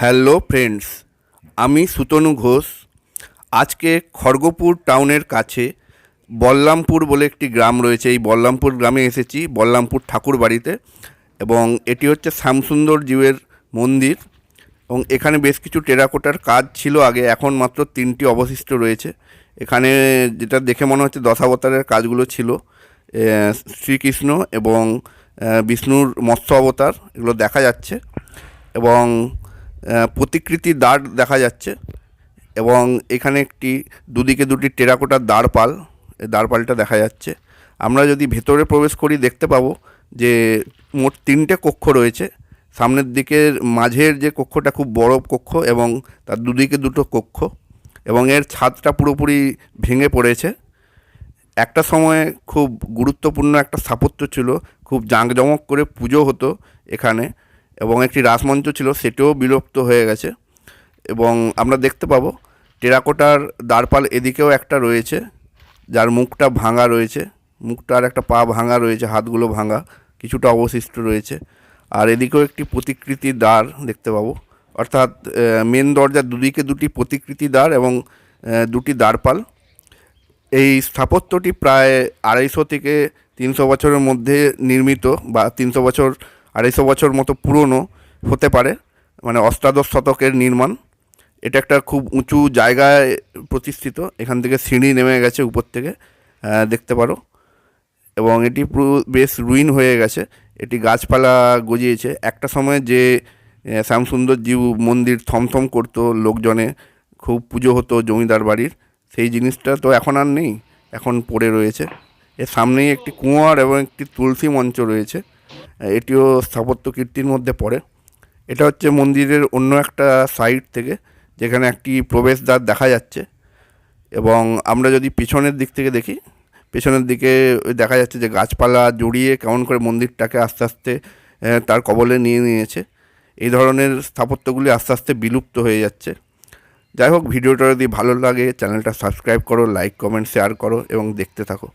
Hello friends, আমি সুতনু ঘোষ। আজকে খড়গপুর টাউনের কাছে বল্লামপুর বলে একটি গ্রাম রয়েছে। এই বল্লামপুর গ্রামে এসেছি, বল্লামপুর ঠাকুর বাড়িতে এবং এটি হচ্ছে শ্যামসুন্দর জীবের মন্দির। এবং এখানে বেশ কিছু টেরাকোটার কাজ ছিল আগে, এখন মাত্র তিনটি অবশিষ্ট রয়েছে। এখানে যেটা দেখে মনে হচ্ছে দশাবতারের কাজগুলো ছিল শ্রীকৃষ্ণ এবং বিষ্ণুর মৎস্য অবতার, এগুলো দেখা যাচ্ছে। এবং প্রতিকৃতি দ্বার দেখা যাচ্ছে এবং এখানে একটি দুদিকে দুটি টেরাকোটার দ্বারপাল দ্বারপালটা দেখা যাচ্ছে। আমরা যদি ভেতরে প্রবেশ করি, দেখতে পাবো যে মোট তিনটে কক্ষ রয়েছে। সামনের দিকের মাঝের যে কক্ষটা খুব বড় কক্ষ এবং তার দুদিকে দুটো কক্ষ এবং এর ছাদটা পুরোপুরি ভেঙে পড়েছে। একটা সময়ে খুব গুরুত্বপূর্ণ একটা স্থাপত্য ছিল, খুব জাঁকজমক করে পুজো হতো এখানে। এবং একটি রাসমঞ্চ ছিল, সেটিও বিলুপ্ত হয়ে গেছে। এবং আমরা দেখতে পাবো, টেরাকোটার দ্বারপাল এদিকেও একটা রয়েছে, যার মুখটা ভাঙা রয়েছে। মুখটার একটা পা ভাঙা রয়েছে, হাতগুলো ভাঙা, কিছুটা অবশিষ্ট রয়েছে। আর এদিকেও একটি প্রতিকৃতি দ্বার দেখতে পাবো। অর্থাৎ মেন দরজার দুদিকে দুটি প্রতিকৃতি দ্বার এবং দুটি দ্বারপাল। এই স্থাপত্যটি প্রায় আড়াইশো থেকে তিনশো বছরের মধ্যে নির্মিত বা তিনশো বছর আড়াইশো বছর মতো পুরনো হতে পারে মানে অষ্টাদশ শতকের নির্মাণ। এটা একটা খুব উঁচু জায়গায় প্রতিষ্ঠিত, এখান থেকে সিঁড়ি নেমে গেছে উপর থেকে দেখতে পারো। এবং এটি পুরো বেশ রুইন হয়ে গেছে, এটি গাছপালা গজিয়েছে। একটা সময় যে শ্যামসুন্দর জিউ মন্দির থমথম করতো লোকজনে, খুব পুজো হতো জমিদার বাড়ির, সেই জিনিসটা তো এখন আর নেই, এখন পড়ে রয়েছে। এর সামনেই একটি কুঁয়ার এবং একটি তুলসী মঞ্চ রয়েছে। এটিও স্থাপত্য কীর্তির মধ্যে পড়ে। এটা হচ্ছে মন্দিরের অন্য একটা সাইড থেকে, যেখানে একটি প্রবেশদ্বার দেখা যাচ্ছে। এবং আমরা যদি পিছনের দিক থেকে দেখি, পেছনের দিকে দেখা যাচ্ছে যে গাছপালা জড়িয়ে কেমন করে মন্দিরটাকে আস্তে আস্তে তার কবলে নিয়ে নিয়েছে। এই ধরনের স্থাপত্যগুলি আস্তে আস্তে বিলুপ্ত হয়ে যাচ্ছে। যাই হোক, ভিডিওটা যদি ভালো লাগে, চ্যানেলটা সাবস্ক্রাইব করো, লাইক, কমেন্ট, শেয়ার করো এবং দেখতে থাকো।